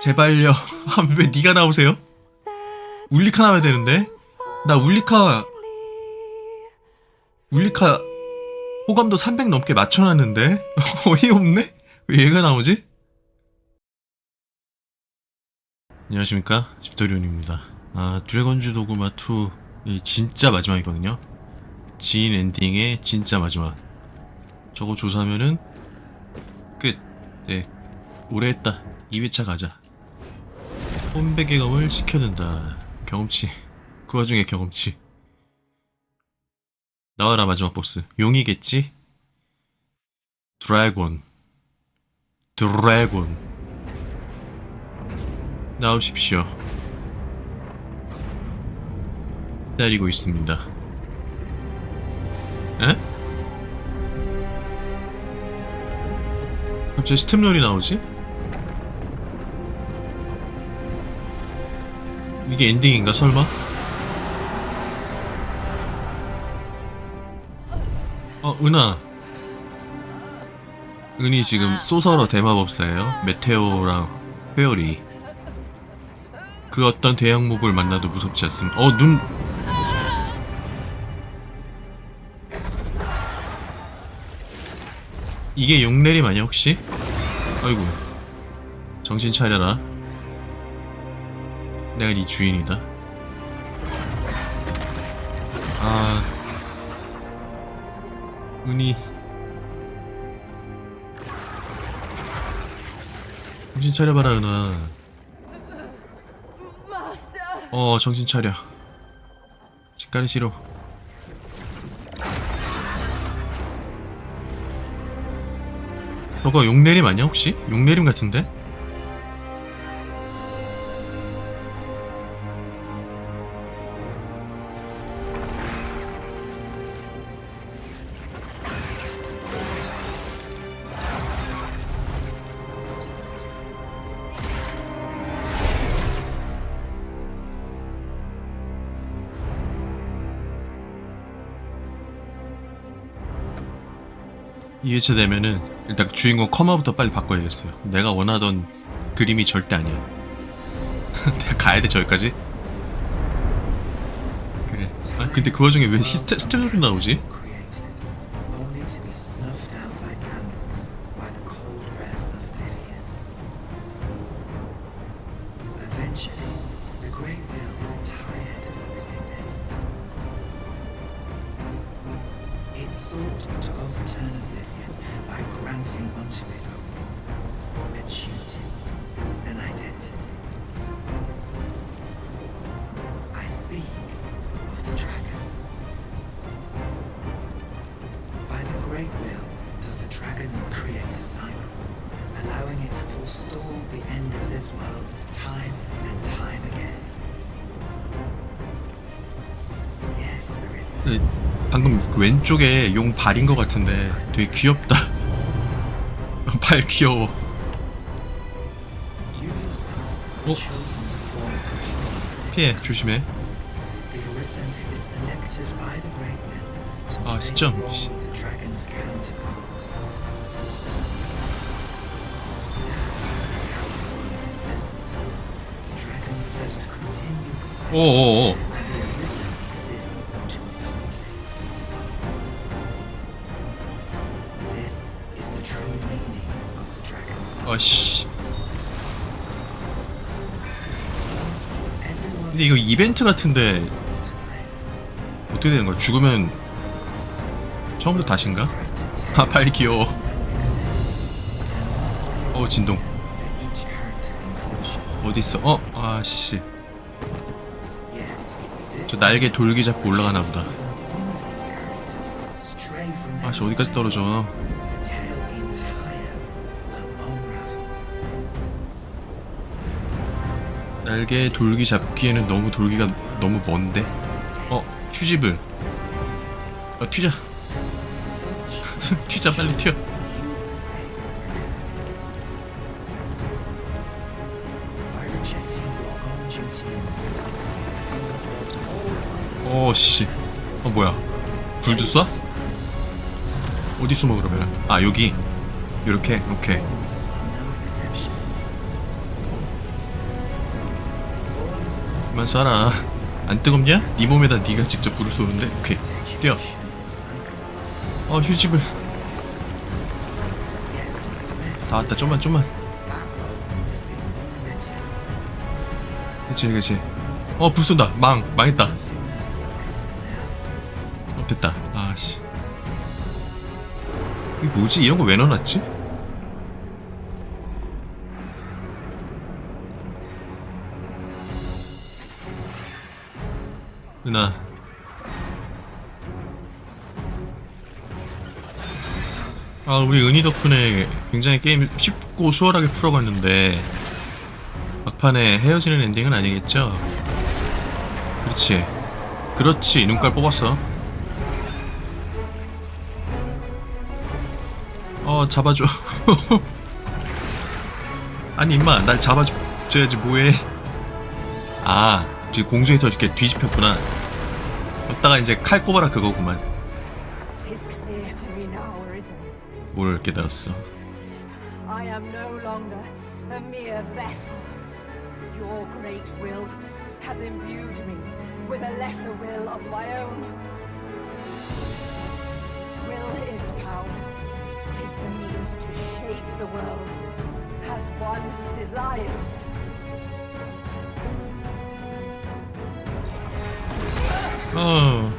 제발요. 아, 왜 네가 나오세요? 울리카 나와야 되는데. 나 울리카 울리카 호감도 300 넘게 맞춰놨는데 어이없네? 왜 얘가 나오지? 안녕하십니까 집도리온입니다 아 드래곤즈 도그마 2이 진짜 마지막이거든요 지인 엔딩의 진짜 마지막 저거 조사하면은 끝. 네, 오래 했다. 2회차 가자. 홈백의 검을 지켜낸다. 경험치. 그 와중에 경험치. 나와라 마지막 보스. 용이겠지? 드래곤. 드래곤. 나오십시오. 기다리고 있습니다. 에? 갑자기 스템롤이 나오지? 이게 엔딩인가 설마? 어 은하. 은이 지금 소설어 대마법사예요. 메테오랑 회오리. 그 어떤 대형목을 만나도 무섭지 않습니다. 어눈 이게 용내림 아니야 혹시? 아이고. 정신 차려라. 내가 네 주인이다. 아. 은이 정신 차려봐라 은하. 어 정신 차려. 시까리 싫어 저거 용내림 아니야 혹시? 용내림 같은데? 이회차 되면은 일단 주인공 커머부터 빨리 바꿔야겠어요. 내가 원하던 그림이 절대 아니야. 내가 가야 돼 저기까지? 그래. 아 근데 그 와중에 왜 히스테, 스테로리 나오지? 방금 그 왼쪽에 용 발인 것 같은데 되게 귀엽다. 발 귀여워. you yourself Oh. chosen to form a part of this. 피해 아씨. 근데 이거 이벤트 같은데 어떻게 되는 거야? 죽으면 처음부터 다신가? 아, 발 귀여워. 어, 진동. reason for each character's inclusion. 어디 있어? 어, 아씨. 저 날개 돌기 잡고 올라가나 보다. even one of these characters stray from 아씨 어디까지 떨어져? 날개 돌기 잡기에는 너무 돌기가 너무 먼데. 어, 휴지ብል. 어, 튀자. 튀자 빨리 튀어. 오 씨. 어 뭐야? 불도 쏴? 어디 숨어 그러면? 아 여기. 이렇게 오케이 그만 쏴라 안 뜨겁냐? 네 몸에다 네가 직접 불을 쏘는데 오케이 뛰어. 어 휴집을 다 왔다 좀만 좀만. 그치 그치 어불 쏜다 망 망했다. 어 됐다 아씨 이게 뭐지 이런 거 왜 넣어놨지? 누나 아 우리 은희 덕분에 굉장히 게임 쉽고 수월하게 풀어갔는데 막판에 헤어지는 엔딩은 아니겠죠? 그렇지. 그렇지. 눈깔 뽑았어. 어 잡아줘. 아니 임마. 날 잡아줘야지. 뭐해? 아 지금 공중에서 이렇게 뒤집혔구나 여기다가 이제 칼 꼽아라 그거구만. 뭘 깨달았어 I am no longer a mere vessel. Your great will has imbued me with a lesser will of my own. Will is power. Tis the means to shape the world as one desires. 어!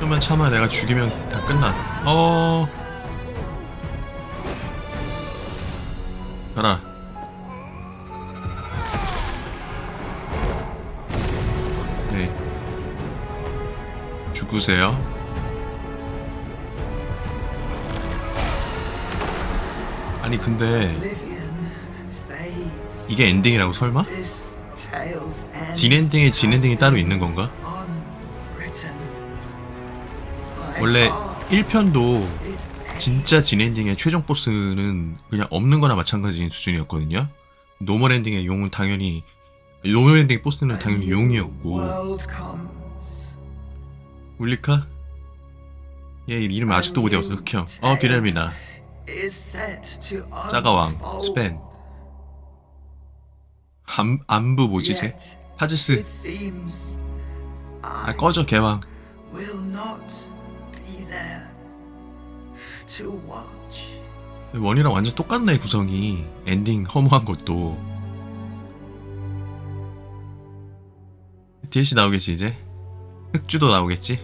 좀만 참아 내가 죽이면 다 끝나 어 가라 네 죽으세요 아니 근데. 이게 엔딩이라고 설마? 진엔딩에 진엔딩이 따로 있는 건가? 원래 heart, 1편도 it 진짜 진엔딩의 최종 보스는 그냥 없는 거나 마찬가지인 수준이었거든요. 노멀 엔딩의 용은 당연히 노멀 엔딩 보스는 당연히 용이었고. 울리카? 얘 이름 아직도 못 외웠어 흑형 어 비렐미나 짜가왕. 스펜 안, 안부 뭐지 쟤? It seems 아 꺼져 개왕. 원이랑 완전 똑같네 구성이 엔딩 허무한 것도 DLC 나오겠지 이제 흑주도 나오겠지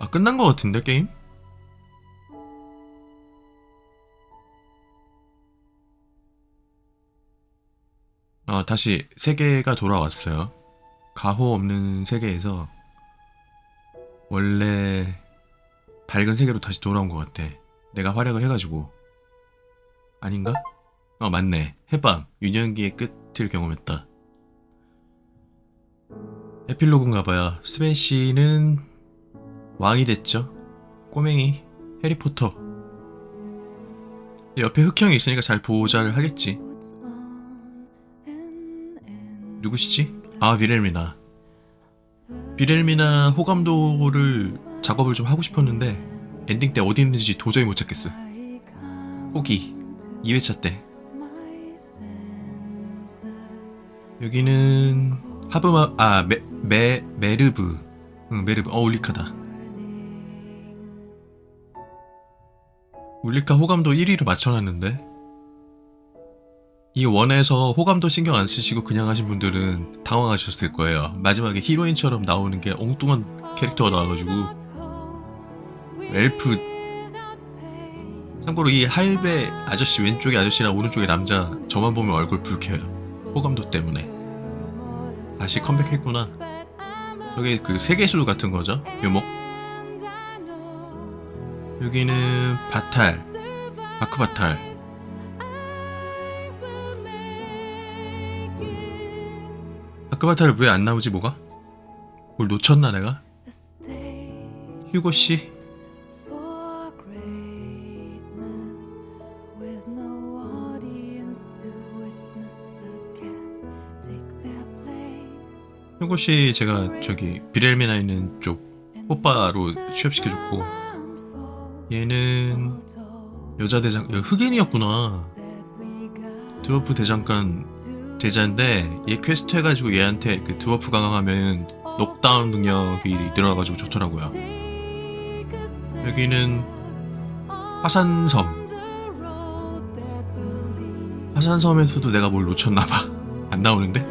아 끝난 거 같은데 게임? 어 다시 세계가 돌아왔어요 가호 없는 세계에서 원래 밝은 세계로 다시 돌아온 것 같아. 내가 활약을 해가지고. 아닌가? 어, 맞네. 해방. 유년기의 끝을 경험했다. 에필로그인가 봐요. 스벤 씨는 왕이 됐죠. 꼬맹이. 해리포터. 옆에 흑형이 있으니까 잘 보호자를 하겠지. 누구시지? 아, 비렐미나. 비렐미나 호감도를 작업을 좀 하고 싶었는데 엔딩 때 어디 있는지 도저히 못 찾겠어. 포기. 2회차 때. 여기는 하브마 아 메 메 메르브. 응, 메르브. 어, 울리카다. 울리카 호감도 1위로 맞춰놨는데 이 원에서 호감도 신경 안 쓰시고 그냥 하신 분들은 당황하셨을 거예요. 마지막에 히로인처럼 나오는 게 엉뚱한 캐릭터가 나와가지고 엘프 참고로 이 할배 아저씨 왼쪽에 아저씨랑 오른쪽에 남자 저만 보면 얼굴 붉혀요. 호감도 때문에 다시 컴백했구나. 저게 그 세계수 같은 거죠. 묘목. 여기는 바탈, 마크 바탈. 바탈 왜안 나오지 뭐가? 뭘 놓쳤나 내가? 휴고 씨. 휴고 씨 제가 저기 비렐미나 있는 쪽 오빠로 취업시켜줬고 얘는 여자 대장 야, 흑인이었구나 드워프 대장간 대자인데 얘 퀘스트 해가지고 얘한테 그 드워프 강화하면 녹다운 능력이 늘어나가지고 좋더라고요. 여기는 화산섬. 화산섬에서도 내가 뭘 놓쳤나봐. 안 나오는데?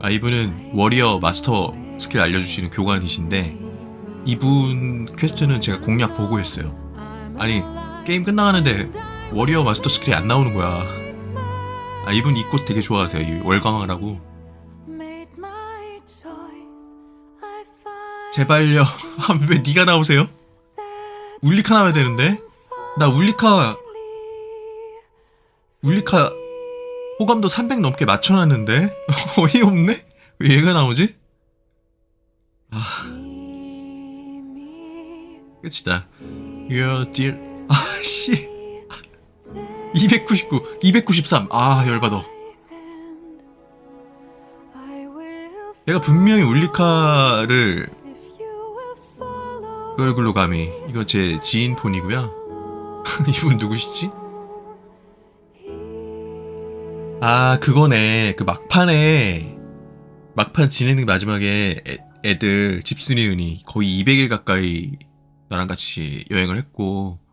아 이분은 워리어 마스터 스킬 알려주시는 교관이신데 이분 퀘스트는 제가 공략 보고 했어요. 아니 게임 끝나가는데 워리어 마스터 스킬이 안 나오는 거야 아 이분 이 꽃 되게 좋아하세요. 이 월광화라고. 제발요. 아, 왜 네가 나오세요? 울리카 나와야 되는데? 나 울리카 울리카 호감도 300 넘게 맞춰놨는데? 어이없네? 왜 얘가 나오지? 아. 끝이다. Your dear. 아씨 299 293 아 열받아. 내가 분명히 울리카를 걸글로 가미 이거 제 지인 폰이고요. 이분 누구시지? 아 그거네. 그 막판에 막판 진행 마지막에 애, 애들 집순이 은이 거의 200일 가까이 나랑 같이 여행을 했고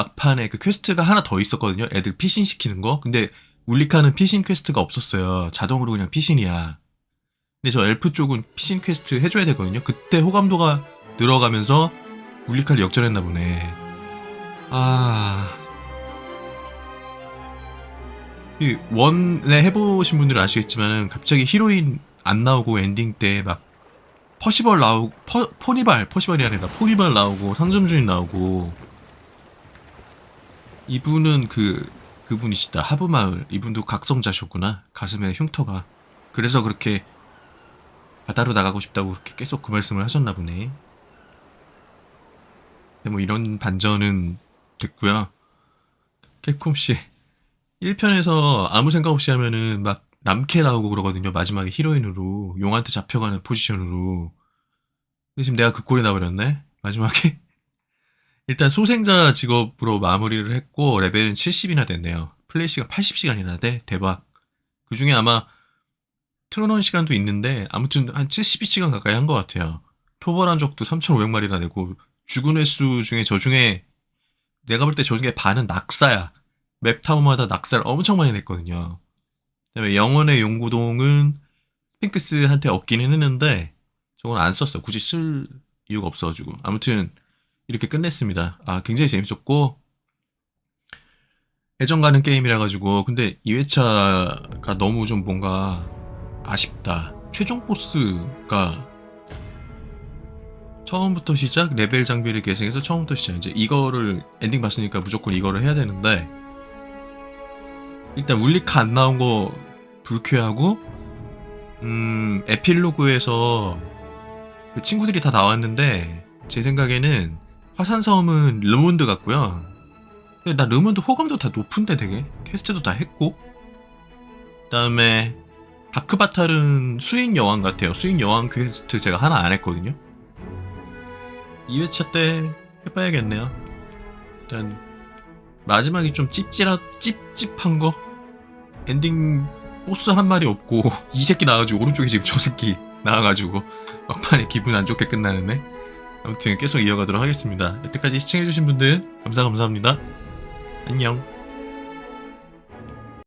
막판에 그 퀘스트가 하나 더 있었거든요. 애들 피신 시키는 거. 근데 울리카는 피신 퀘스트가 없었어요. 자동으로 그냥 피신이야. 근데 저 엘프 쪽은 피신 퀘스트 해줘야 되거든요. 그때 호감도가 늘어가면서 울리카를 역전했나 보네. 아. 이 원에 해보신 분들은 아시겠지만은 갑자기 히로인 안 나오고 엔딩 때 막 퍼시벌 나오고 퍼, 포니발 퍼시벌이 아니라 포니발 나오고 상점주인 나오고 이분은 그 그분이시다. 하부마을. 이분도 각성자셨구나. 가슴에 흉터가. 그래서 그렇게 바다로 나가고 싶다고 그렇게 계속 그 말씀을 하셨나 보네. 근데 뭐 이런 반전은 됐고요. 캡콤 씨. 1편에서 아무 생각 없이 하면은 막 남캐 나오고 그러거든요. 마지막에 히로인으로. 용한테 잡혀가는 포지션으로. 근데 지금 내가 그 꼴이 나버렸네. 마지막에 일단 소생자 직업으로 마무리를 했고 레벨은 70이나 됐네요. 플레이 시간 80시간이나 돼. 대박. 그 중에 아마 트로넌 시간도 있는데 아무튼 한 72시간 가까이 한 것 같아요. 토벌한 적도 3,500마리나 되고 죽은 횟수 중에 저 중에 내가 볼 때 저 중에 반은 낙사야. 맵 타운마다 낙사를 엄청 많이 냈거든요. 그다음에 영혼의 용구동은 스핑크스한테 얻기는 했는데 저건 안 썼어. 굳이 쓸 이유가 없어가지고. 아무튼 이렇게 끝냈습니다. 아 굉장히 재밌었고 애정 가는 게임이라 가지고 근데 2회차가 너무 좀 뭔가 아쉽다. 최종 보스가 처음부터 시작 레벨 장비를 계승해서 처음부터 시작 이제 이거를 엔딩 봤으니까 무조건 이거를 해야 되는데 일단 울리카 안 나온 거 불쾌하고 음 에필로그에서 그 친구들이 다 나왔는데 제 생각에는 화산섬은 르몬드 같고요. 근데 나 르몬드 호감도 다 높은데 되게? 퀘스트도 다 했고. 그다음에 다크바탈은 수인 여왕 같아요. 수인 여왕 퀘스트 제가 하나 안 했거든요. 2회차 때 해봐야겠네요. 일단 마지막이 좀 찝찝하, 찝찝한 거? 엔딩 보스 한 마리 없고 이 새끼 나와가지고 오른쪽에 지금 저 새끼 나와가지고 막판에 기분 안 좋게 끝나는데 아무튼 계속 이어가도록 하겠습니다. 여태까지 시청해주신 분들 감사 감사합니다. 안녕